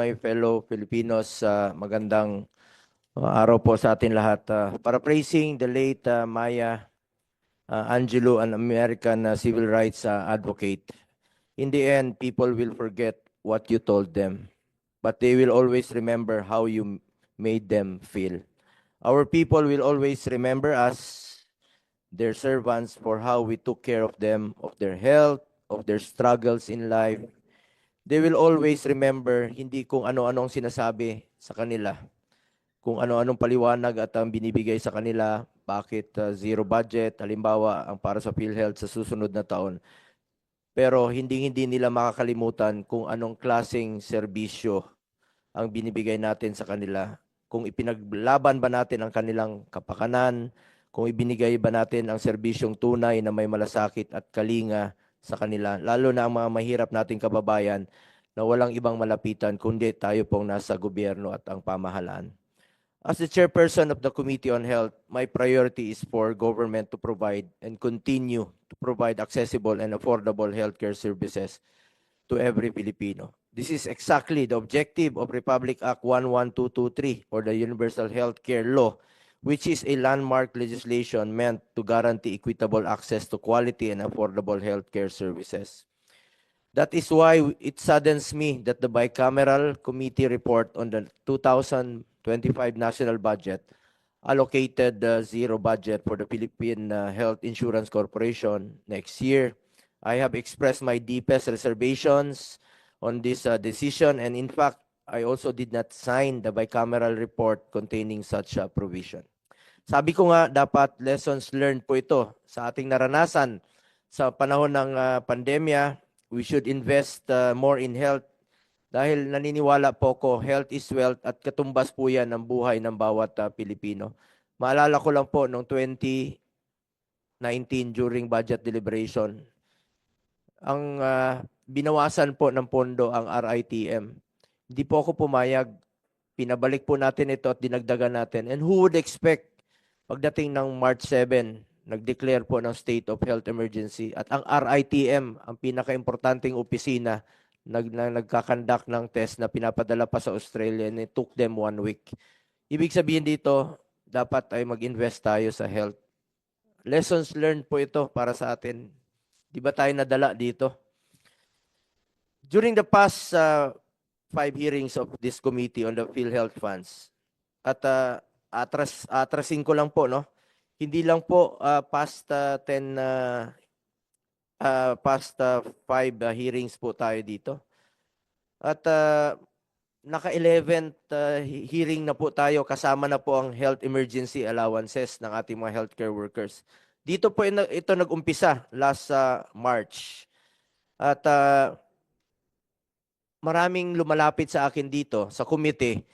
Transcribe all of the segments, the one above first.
my fellow Filipinos, uh, magandang araw po sa atin lahat. Uh, paraphrasing the late uh, Maya uh, Angelou, an American uh, civil rights uh, advocate, in the end, people will forget what you told them, but they will always remember how you made them feel. Our people will always remember us, their servants, for how we took care of them, of their health, of their struggles in life, they will always remember hindi kung ano-anong sinasabi sa kanila, kung ano-anong paliwanag at ang binibigay sa kanila, bakit uh, zero budget, halimbawa ang para sa PhilHealth sa susunod na taon. Pero hindi hindi nila makakalimutan kung anong klaseng serbisyo ang binibigay natin sa kanila. Kung ipinaglaban ba natin ang kanilang kapakanan, kung ibinigay ba natin ang serbisyong tunay na may malasakit at kalinga sa kanila, lalo na ang mga mahirap nating kababayan na walang ibang malapitan kundi tayo pong nasa gobyerno at ang pamahalaan. As the chairperson of the Committee on Health, my priority is for government to provide and continue to provide accessible and affordable healthcare services to every Filipino. This is exactly the objective of Republic Act 11223 or the Universal Healthcare Law which is a landmark legislation meant to guarantee equitable access to quality and affordable healthcare services. That is why it saddens me that the bicameral committee report on the 2025 national budget allocated uh, zero budget for the Philippine uh, Health Insurance Corporation next year. I have expressed my deepest reservations on this uh, decision and in fact, I also did not sign the bicameral report containing such a provision. Sabi ko nga, dapat lessons learned po ito sa ating naranasan sa panahon ng ah, pandemya. We should invest ah, more in health dahil naniniwala po ko, health is wealth at katumbas po yan ng buhay ng bawat ah, Pilipino. Maalala ko lang po noong 2019 during budget deliberation, ang ah, binawasan po ng pondo ang RITM. Hindi po ako pumayag. Pinabalik po natin ito at dinagdagan natin. And who would expect pagdating ng March 7, nag-declare po ng state of health emergency at ang RITM, ang pinaka-importanting opisina, nag, na, nagkakandak ng test na pinapadala pa sa Australia and it took them one week. Ibig sabihin dito, dapat ay mag-invest tayo sa health. Lessons learned po ito para sa atin. Di ba tayo nadala dito? During the past uh, five hearings of this committee on the PhilHealth funds, at uh, atras, atrasin ko lang po, no? Hindi lang po uh, past uh, 10, uh, uh, past uh, five uh, hearings po tayo dito. At uh, naka-11th uh, he- hearing na po tayo kasama na po ang health emergency allowances ng ating mga healthcare workers. Dito po ina- ito nag-umpisa last uh, March. At uh, maraming lumalapit sa akin dito sa committee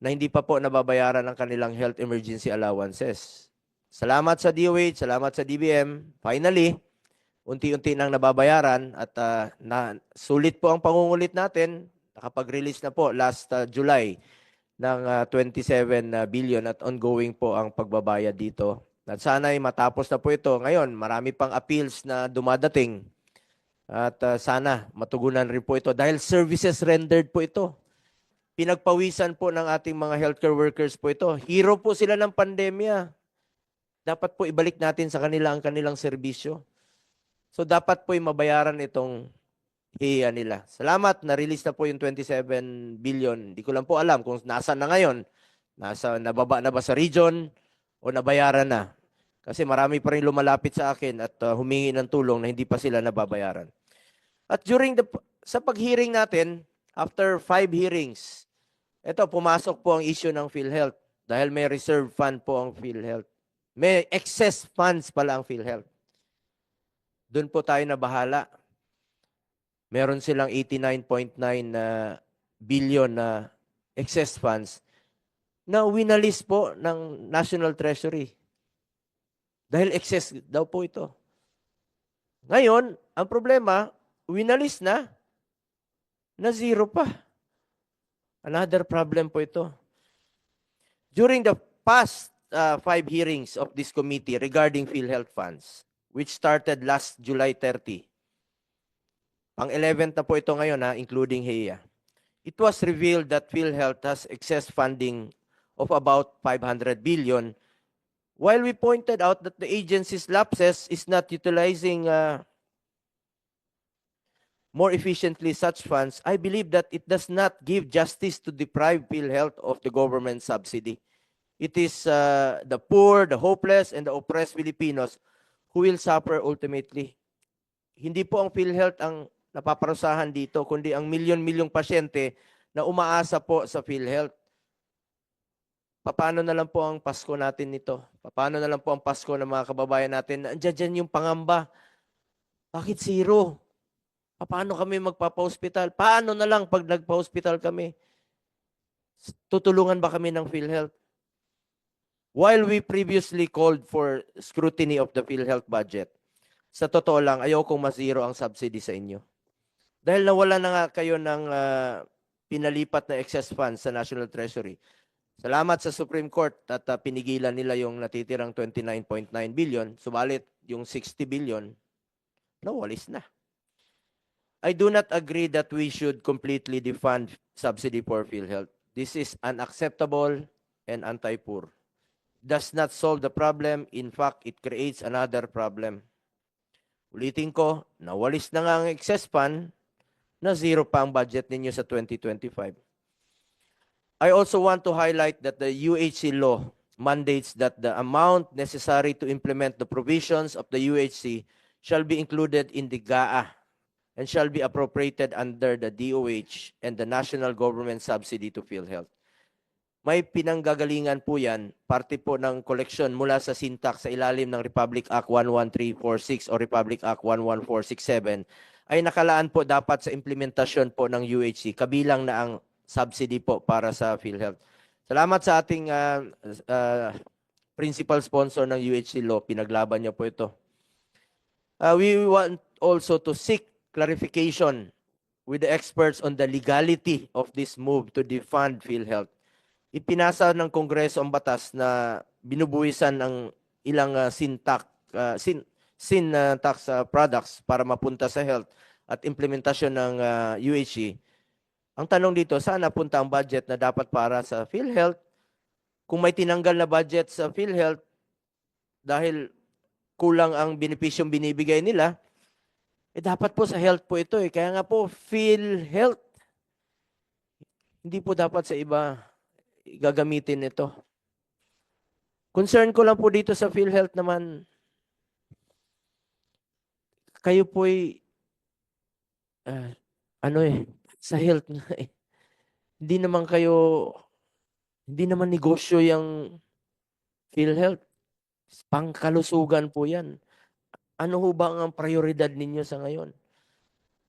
na hindi pa po nababayaran ang kanilang health emergency allowances. Salamat sa DOH, salamat sa DBM. Finally, unti-unti nang nababayaran at ah, na, sulit po ang pangungulit natin. Nakapag-release na po last ah, July ng ah, 27 na billion at ongoing po ang pagbabayad dito. At sana ay matapos na po ito. Ngayon, marami pang appeals na dumadating. At ah, sana matugunan rin po ito dahil services rendered po ito pinagpawisan po ng ating mga healthcare workers po ito. Hero po sila ng pandemya. Dapat po ibalik natin sa kanila ang kanilang serbisyo. So dapat po mabayaran itong hiya nila. Salamat, na-release na po yung 27 billion. Hindi ko lang po alam kung nasaan na ngayon. Nasa, nababa na ba sa region o nabayaran na. Kasi marami pa rin lumalapit sa akin at uh, humingi ng tulong na hindi pa sila nababayaran. At during the, sa pag-hearing natin, after five hearings, ito, pumasok po ang issue ng PhilHealth dahil may reserve fund po ang PhilHealth. May excess funds pala ang PhilHealth. Doon po tayo na bahala. Meron silang 89.9 na billion na excess funds na winalis po ng National Treasury. Dahil excess daw po ito. Ngayon, ang problema, winalis na, na zero pa. Another problem po ito. During the past uh, five hearings of this committee regarding PhilHealth funds, which started last July 30, pang 11th na po ito ngayon, ha, including HEA. it was revealed that PhilHealth has excess funding of about 500 billion, while we pointed out that the agency's lapses is not utilizing uh, more efficiently such funds, I believe that it does not give justice to deprive PhilHealth of the government subsidy. It is uh, the poor, the hopeless, and the oppressed Filipinos who will suffer ultimately. Hindi po ang PhilHealth ang napaparusahan dito, kundi ang milyon-milyong pasyente na umaasa po sa PhilHealth. Paano na lang po ang Pasko natin nito? Paano na lang po ang Pasko ng mga kababayan natin? Nandiyan dyan yung pangamba. Bakit zero? Paano kami magpapa-hospital? Paano na lang pag nagpa-hospital kami? Tutulungan ba kami ng PhilHealth? While we previously called for scrutiny of the PhilHealth budget, sa totoo lang, ayaw kong ma-zero ang subsidy sa inyo. Dahil nawala na nga kayo ng ah, pinalipat na excess funds sa National Treasury. Salamat sa Supreme Court at ah, pinigilan nila yung natitirang 29.9 billion. Subalit, yung 60 billion, nawalis na. I do not agree that we should completely defund subsidy for PhilHealth. This is unacceptable and anti-poor. Does not solve the problem. In fact, it creates another problem. Ulitin ko, nawalis na nga ang excess fund na zero pa ang budget ninyo sa 2025. I also want to highlight that the UHC law mandates that the amount necessary to implement the provisions of the UHC shall be included in the GAA and shall be appropriated under the DOH and the national government subsidy to PhilHealth. May pinanggagalingan po yan, parte po ng koleksyon mula sa syntax sa ilalim ng Republic Act 11346 o Republic Act 11467 ay nakalaan po dapat sa implementasyon po ng UHC, kabilang na ang subsidy po para sa PhilHealth. Salamat sa ating ah, ah, principal sponsor ng UHC law, pinaglaban niya po ito. Uh, we want also to seek clarification with the experts on the legality of this move to defund PhilHealth. Ipinasa ng Kongreso ang batas na binubuwisan ng ilang uh, syntax, uh, sin, sin uh, tax uh, products para mapunta sa health at implementasyon ng uh, UHC. Ang tanong dito, saan napunta ang budget na dapat para sa PhilHealth? Kung may tinanggal na budget sa PhilHealth dahil kulang ang benepisyong binibigay nila, eh dapat po sa health po ito eh. Kaya nga po, PhilHealth. Hindi po dapat sa iba gagamitin ito. Concern ko lang po dito sa PhilHealth naman, kayo po'y, ah, ano eh, sa health nga eh. Hindi naman kayo, hindi naman negosyo yung PhilHealth. Pangkalusugan po yan. Ano ho ba ang prioridad ninyo sa ngayon?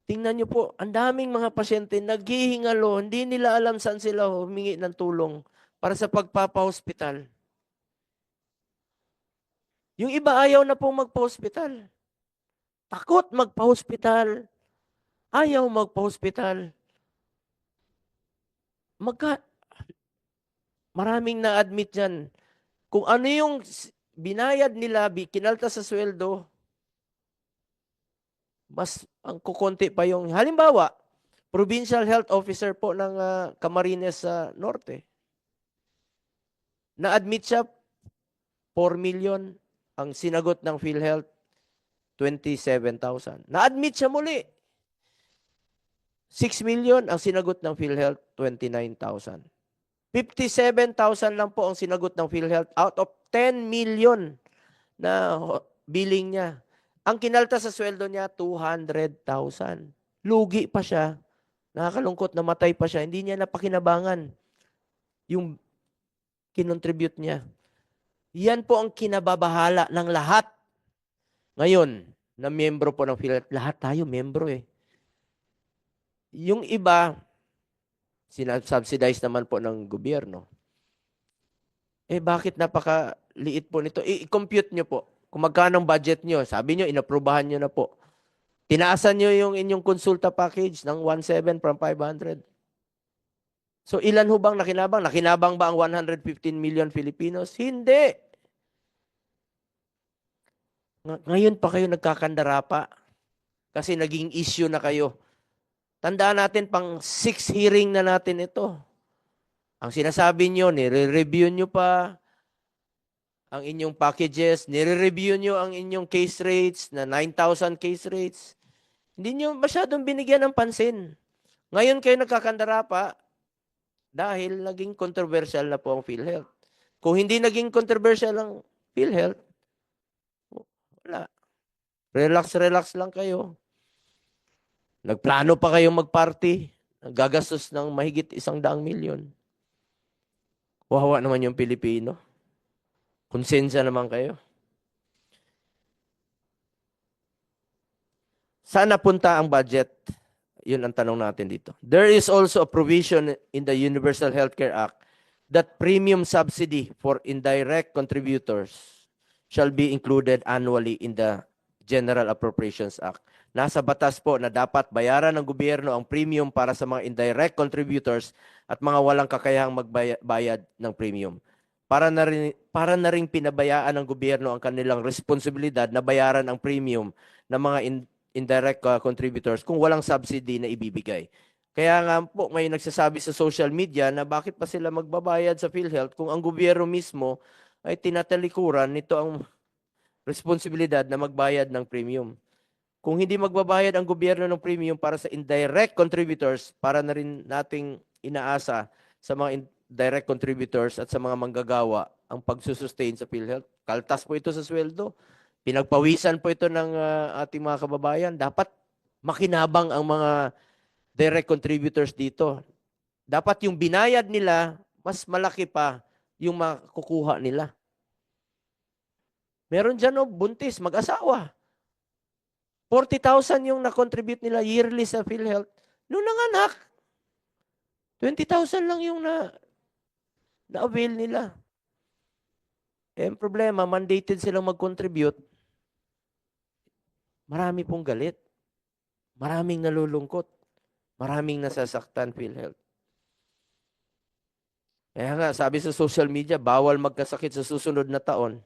Tingnan niyo po, ang daming mga pasyente naghihingalo, hindi nila alam saan sila humingi ng tulong para sa pagpapa-hospital. Yung iba ayaw na pong magpa-hospital. Takot magpa-hospital. Ayaw magpa-hospital. Magka Maraming na-admit dyan. Kung ano yung binayad nila, kinalta sa sweldo, mas ang kukonti pa yung halimbawa provincial health officer po ng ah, Camarines sa Norte. Na-admit siya 4 million ang sinagot ng PhilHealth 27,000 na-admit siya muli. 6 million ang sinagot ng PhilHealth 29,000 57,000 lang po ang sinagot ng PhilHealth out of 10 million na billing niya ang kinalta sa sweldo niya, 200,000. Lugi pa siya. Nakakalungkot, namatay pa siya. Hindi niya napakinabangan yung kinontribute niya. Yan po ang kinababahala ng lahat. Ngayon, na miyembro po ng PhilHealth, lahat tayo miyembro eh. Yung iba, sinasubsidize naman po ng gobyerno. Eh bakit napakaliit po nito? I-compute nyo po kung magkano ang budget nyo. Sabi nyo, inaprubahan nyo na po. Tinaasan nyo yung inyong konsulta package ng 1.7 from 500. So ilan ho bang nakinabang? Nakinabang ba ang 115 million Filipinos? Hindi. Ng- Ngayon pa kayo nagkakandara pa. Kasi naging issue na kayo Tandaan natin, pang six hearing na natin ito. Ang sinasabi nyo, nire-review nyo pa ang inyong packages, nire-review nyo ang inyong case rates na 9,000 case rates. Hindi nyo masyadong binigyan ng pansin. Ngayon kayo nagkakandara pa dahil naging controversial na po ang PhilHealth. Kung hindi naging controversial ang PhilHealth, wala. Relax, relax lang kayo. Nagplano pa kayong magparty. Gagastos ng mahigit isang daang milyon. Wawa naman yung Pilipino. Konsensya naman kayo. Saan napunta ang budget? Yun ang tanong natin dito. There is also a provision in the Universal Healthcare Act that premium subsidy for indirect contributors shall be included annually in the General Appropriations Act. Nasa batas po na dapat bayaran ng gobyerno ang premium para sa mga indirect contributors at mga walang kakayahang magbayad ng premium. Para na rin, para na rin pinabayaan ng gobyerno ang kanilang responsibilidad na bayaran ang premium ng mga in- indirect uh, contributors kung walang subsidy na ibibigay. Kaya nga po may nagsasabi sa social media na bakit pa sila magbabayad sa PhilHealth kung ang gobyerno mismo ay tinatalikuran nito ang responsibilidad na magbayad ng premium. Kung hindi magbabayad ang gobyerno ng premium para sa indirect contributors, para na rin nating inaasa sa mga indirect contributors at sa mga manggagawa ang pagsusustain sa PhilHealth. Kaltas po ito sa sweldo. Pinagpawisan po ito ng uh, ating mga kababayan. Dapat makinabang ang mga direct contributors dito. Dapat yung binayad nila, mas malaki pa yung makukuha nila. Meron dyan, oh, buntis, mag-asawa. 40,000 yung na-contribute nila yearly sa PhilHealth. Noong nanganak, 20,000 lang yung na, na-avail nila. Eh, problema, mandated silang mag-contribute. Marami pong galit. Maraming nalulungkot. Maraming nasasaktan PhilHealth. Kaya nga, sabi sa social media, bawal magkasakit sa susunod na taon.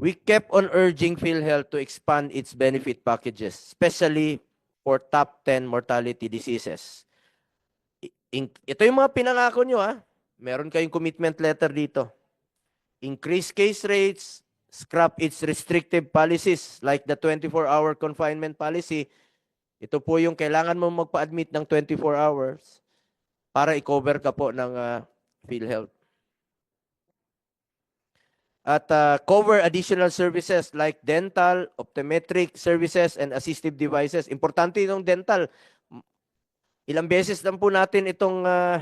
We kept on urging PhilHealth to expand its benefit packages, especially for top 10 mortality diseases. Ito yung mga pinangako nyo ha. Meron kayong commitment letter dito. Increase case rates, scrap its restrictive policies like the 24-hour confinement policy. Ito po yung kailangan mo magpa-admit ng 24 hours para i-cover ka po ng uh, PhilHealth at uh, cover additional services like dental, optometric services, and assistive devices. Importante itong dental. Ilang beses lang po natin itong uh,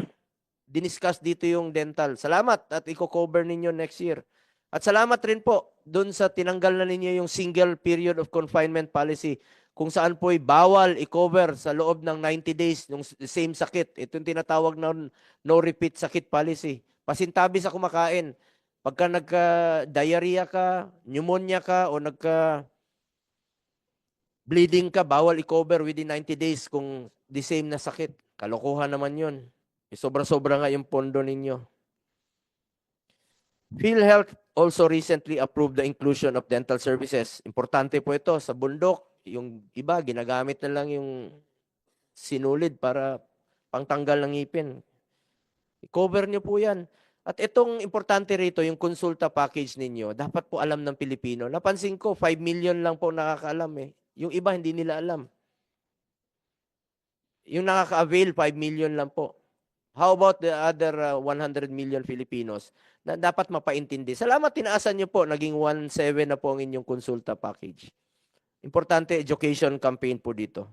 diniscuss dito yung dental. Salamat at i-cover ninyo next year. At salamat rin po doon sa tinanggal na ninyo yung single period of confinement policy kung saan po ay bawal i-cover sa loob ng 90 days yung same sakit. Ito yung tinatawag na no repeat sakit policy. Pasintabi sa kumakain Pagka nagka-diarrhea ka, pneumonia ka, o nagka bleeding ka, bawal i-cover within 90 days kung the same na sakit. Kalokohan naman yun. E sobra-sobra nga yung pondo ninyo. PhilHealth also recently approved the inclusion of dental services. Importante po ito sa bundok. Yung iba, ginagamit na lang yung sinulid para pangtanggal ng ngipin. I-cover niyo po yan. At itong importante rito, yung konsulta package ninyo, dapat po alam ng Pilipino. Napansin ko, 5 million lang po nakakaalam eh. Yung iba, hindi nila alam. Yung nakaka-avail, 5 million lang po. How about the other uh, 100 million Filipinos na dapat mapaintindi? Salamat, tinaasan nyo po. Naging 1.7 na po ang inyong konsulta package. Importante, education campaign po dito.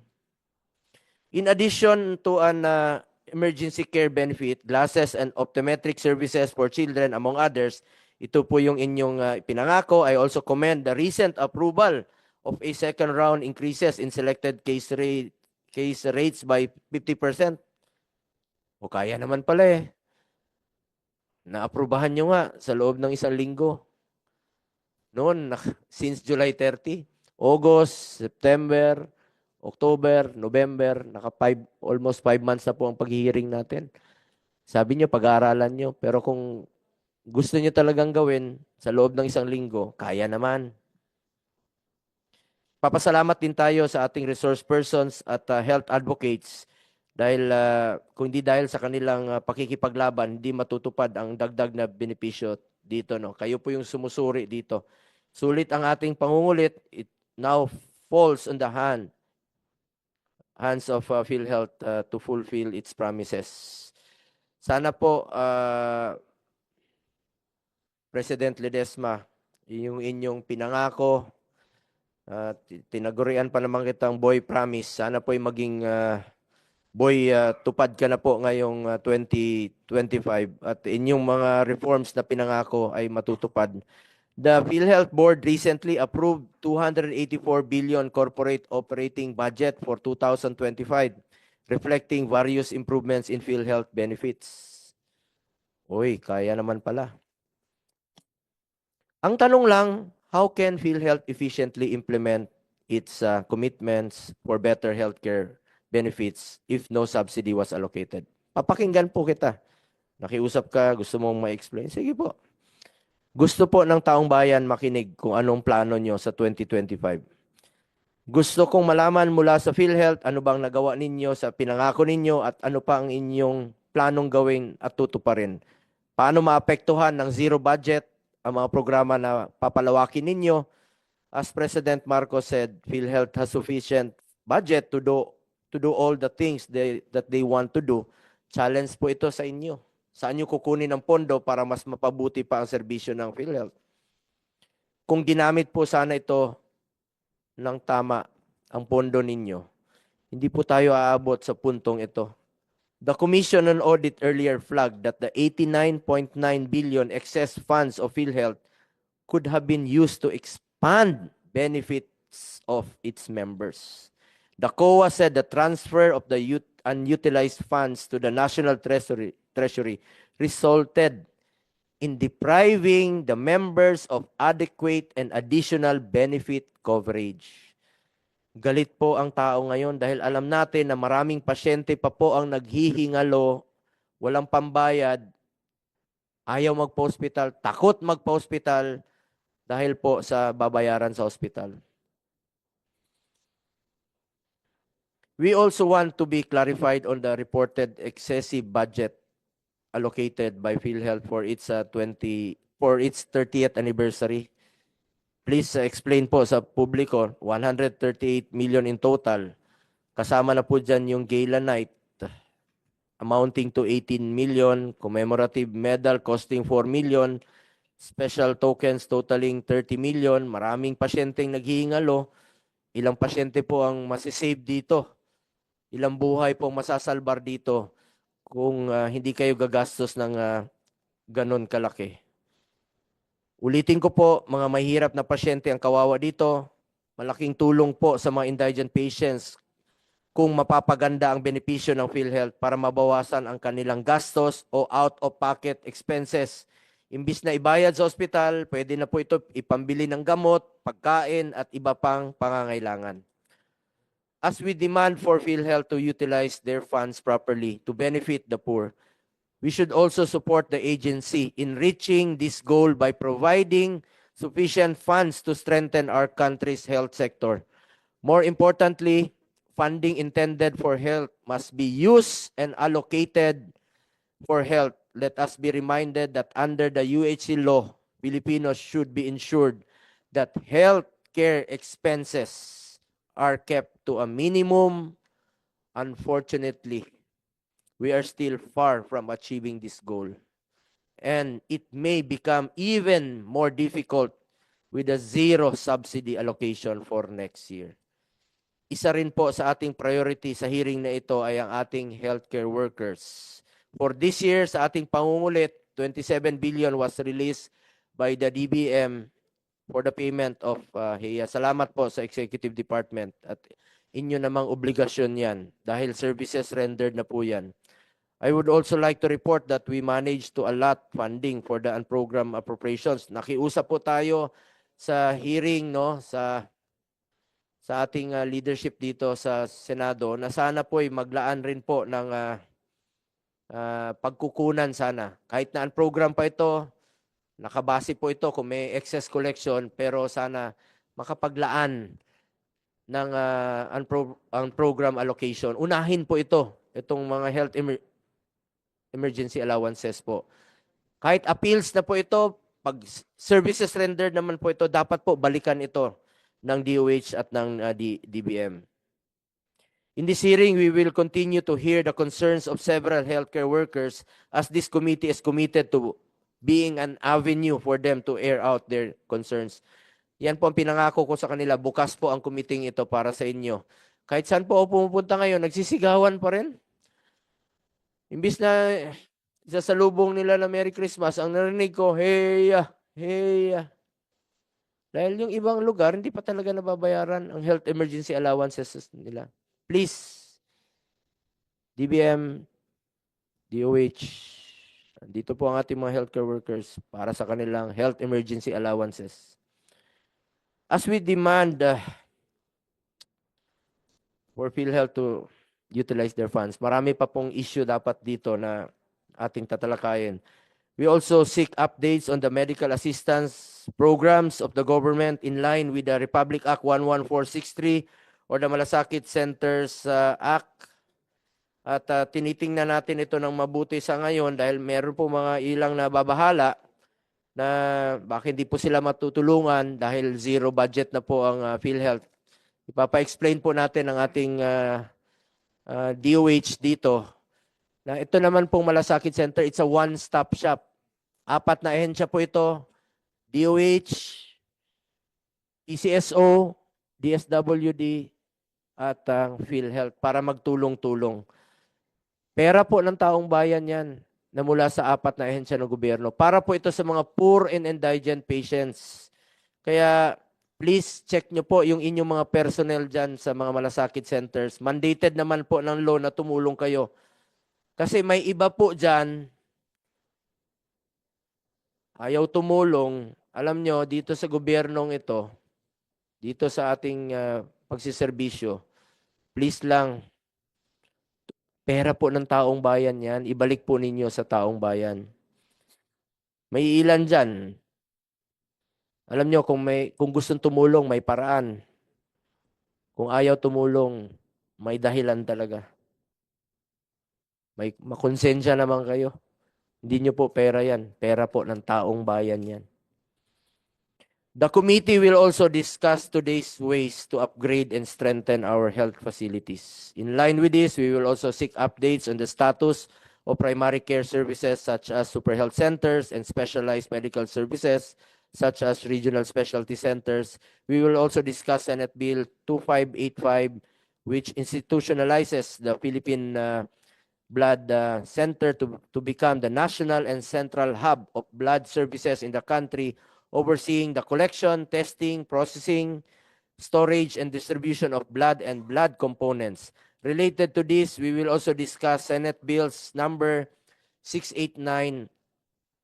In addition to an uh, emergency care benefit, glasses and optometric services for children, among others. Ito po yung inyong uh, pinangako. I also commend the recent approval of a second round increases in selected case rate case rates by 50%. O kaya naman pala eh. Naaprubahan nyo nga sa loob ng isang linggo. Noon, since July 30, August, September, October, November, naka five, almost five months na po ang pag-hearing natin. Sabi niyo, pag-aaralan niyo. Pero kung gusto niyo talagang gawin sa loob ng isang linggo, kaya naman. papasalamat din tayo sa ating resource persons at uh, health advocates dahil uh, kung hindi dahil sa kanilang uh, pakikipaglaban, hindi matutupad ang dagdag na benepisyo dito. No? Kayo po yung sumusuri dito. Sulit ang ating pangungulit. It now falls on the hand hands of uh, PhilHealth uh, to fulfill its promises. Sana po, uh, President Ledesma, yung inyong pinangako, uh, ti- tinagurian pa naman kitang boy promise. Sana po maging uh, boy uh, tupad ka na po ngayong uh, 2025 at inyong mga reforms na pinangako ay matutupad. The PhilHealth Board recently approved 284 billion corporate operating budget for 2025, reflecting various improvements in PhilHealth benefits. Uy, kaya naman pala. Ang tanong lang, how can PhilHealth efficiently implement its uh, commitments for better healthcare benefits if no subsidy was allocated? Papakinggan po kita. Nakiusap ka, gusto mong ma-explain? Sige po. Gusto po ng taong bayan makinig kung anong plano nyo sa 2025. Gusto kong malaman mula sa PhilHealth ano bang nagawa ninyo sa pinangako ninyo at ano pa ang inyong planong gawin at tutuparin. Paano maapektuhan ng zero budget ang mga programa na papalawakin ninyo. As President Marcos said, PhilHealth has sufficient budget to do to do all the things they, that they want to do. Challenge po ito sa inyo. Saan nyo kukunin ang pondo para mas mapabuti pa ang serbisyo ng PhilHealth? Kung ginamit po sana ito ng tama ang pondo ninyo, hindi po tayo aabot sa puntong ito. The Commission on Audit earlier flagged that the 89.9 billion excess funds of PhilHealth could have been used to expand benefits of its members. The COA said the transfer of the ut- unutilized funds to the National Treasury, Treasury resulted in depriving the members of adequate and additional benefit coverage. Galit po ang tao ngayon dahil alam natin na maraming pasyente pa po ang naghihingalo, walang pambayad, ayaw magpa-hospital, takot magpa-hospital dahil po sa babayaran sa hospital. We also want to be clarified on the reported excessive budget allocated by PhilHealth for its uh, 20 for its 30th anniversary. Please explain po sa publiko, 138 million in total. Kasama na po dyan yung gala night amounting to 18 million, commemorative medal costing 4 million, special tokens totaling 30 million, maraming pasyenteng naghihingalo, ilang pasyente po ang masisave dito, ilang buhay po masasalbar dito kung ah, hindi kayo gagastos ng ah, ganon kalaki. Ulitin ko po, mga mahirap na pasyente ang kawawa dito. Malaking tulong po sa mga indigent patients kung mapapaganda ang benepisyo ng PhilHealth para mabawasan ang kanilang gastos o out-of-pocket expenses. Imbis na ibayad sa ospital, pwede na po ito ipambili ng gamot, pagkain at iba pang pangangailangan. As we demand for PhilHealth to utilize their funds properly to benefit the poor, we should also support the agency in reaching this goal by providing sufficient funds to strengthen our country's health sector. More importantly, funding intended for health must be used and allocated for health. Let us be reminded that under the UHC law, Filipinos should be ensured that health care expenses are kept to a minimum. Unfortunately, we are still far from achieving this goal. And it may become even more difficult with a zero subsidy allocation for next year. Isa rin po sa ating priority sa hearing na ito ay ang ating healthcare workers. For this year, sa ating pangungulit, 27 billion was released by the DBM for the payment of uh, HIA. Salamat po sa Executive Department at inyo namang obligasyon yan dahil services rendered na po yan. I would also like to report that we managed to allot funding for the unprogrammed appropriations. Nakiusap po tayo sa hearing no sa sa ating uh, leadership dito sa Senado na sana po ay maglaan rin po ng uh, uh, pagkukunan sana. Kahit na program pa ito, nakabase po ito kung may excess collection pero sana makapaglaan ng ah, ang, ang program allocation. Unahin po ito, itong mga health emer- emergency allowances po. Kahit appeals na po ito, pag services rendered naman po ito, dapat po balikan ito ng DOH at ng ah, D- DBM. In this hearing, we will continue to hear the concerns of several healthcare workers as this committee is committed to being an avenue for them to air out their concerns. Yan po ang pinangako ko sa kanila. Bukas po ang committee ito para sa inyo. Kahit saan po ako pumupunta ngayon, nagsisigawan pa rin. Imbis na sa salubong nila na Merry Christmas, ang narinig ko, hey, ah, hey. ah." Dahil yung ibang lugar, hindi pa talaga nababayaran ang health emergency allowances nila. Please, DBM, DOH, dito po ang ating mga healthcare workers para sa kanilang health emergency allowances. As we demand uh, for PhilHealth to utilize their funds, marami pa pong issue dapat dito na ating tatalakayin. We also seek updates on the medical assistance programs of the government in line with the Republic Act 11463 or the Malasakit Centers uh, Act. At uh, tinitingnan natin ito ng mabuti sa ngayon dahil meron po mga ilang nababahala na baka hindi po sila matutulungan dahil zero budget na po ang uh, PhilHealth. Ipapa-explain po natin ang ating uh, uh, DOH dito na ito naman pong Malasakit Center, it's a one-stop shop. Apat na ehensya po ito, DOH, PCSO, DSWD, at ang PhilHealth para magtulong-tulong. Pera po ng taong bayan yan na mula sa apat na ehensya ng gobyerno. Para po ito sa mga poor and indigent patients. Kaya please check nyo po yung inyong mga personnel dyan sa mga malasakit centers. Mandated naman po ng law na tumulong kayo. Kasi may iba po dyan, ayaw tumulong. Alam nyo, dito sa gobyernong ito, dito sa ating ah, pagsiservisyo, please lang, pera po ng taong bayan yan, ibalik po ninyo sa taong bayan. May ilan dyan. Alam nyo, kung, may, kung gustong tumulong, may paraan. Kung ayaw tumulong, may dahilan talaga. May makonsensya naman kayo. Hindi nyo po pera yan. Pera po ng taong bayan yan. The committee will also discuss today's ways to upgrade and strengthen our health facilities. In line with this, we will also seek updates on the status of primary care services such as super health centers and specialized medical services such as regional specialty centers. We will also discuss Senate Bill 2585 which institutionalizes the Philippine uh, Blood uh, Center to, to become the national and central hub of blood services in the country overseeing the collection, testing, processing, storage, and distribution of blood and blood components. Related to this, we will also discuss Senate Bills number 689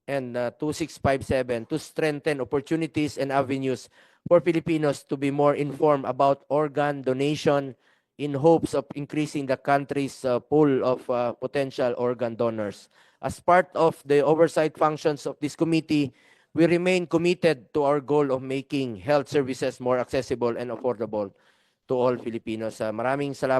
and uh, 2657 to strengthen opportunities and avenues for Filipinos to be more informed about organ donation in hopes of increasing the country's uh, pool of uh, potential organ donors. As part of the oversight functions of this committee, we remain committed to our goal of making health services more accessible and affordable to all Filipinos. Uh, maraming salamat.